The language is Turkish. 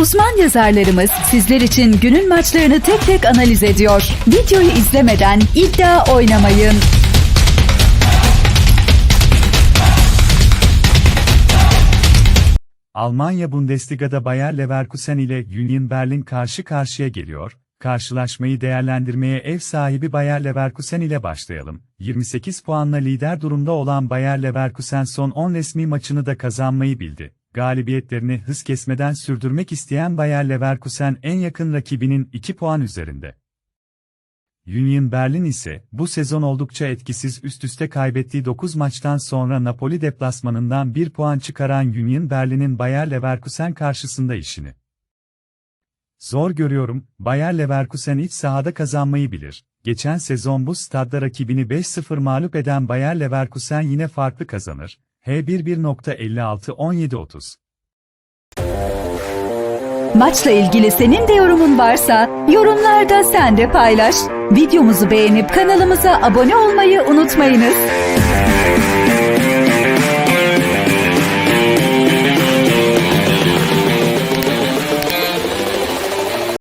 Uzman yazarlarımız sizler için günün maçlarını tek tek analiz ediyor. Videoyu izlemeden iddia oynamayın. Almanya Bundesliga'da Bayer Leverkusen ile Union Berlin karşı karşıya geliyor. Karşılaşmayı değerlendirmeye ev sahibi Bayer Leverkusen ile başlayalım. 28 puanla lider durumda olan Bayer Leverkusen son 10 resmi maçını da kazanmayı bildi. Galibiyetlerini hız kesmeden sürdürmek isteyen Bayer Leverkusen en yakın rakibinin 2 puan üzerinde. Union Berlin ise bu sezon oldukça etkisiz üst üste kaybettiği 9 maçtan sonra Napoli deplasmanından 1 puan çıkaran Union Berlin'in Bayer Leverkusen karşısında işini zor görüyorum. Bayer Leverkusen iç sahada kazanmayı bilir. Geçen sezon bu stadda rakibini 5-0 mağlup eden Bayer Leverkusen yine farklı kazanır. H11.56-17-30 Maçla ilgili senin de yorumun varsa yorumlarda sen de paylaş. Videomuzu beğenip kanalımıza abone olmayı unutmayınız.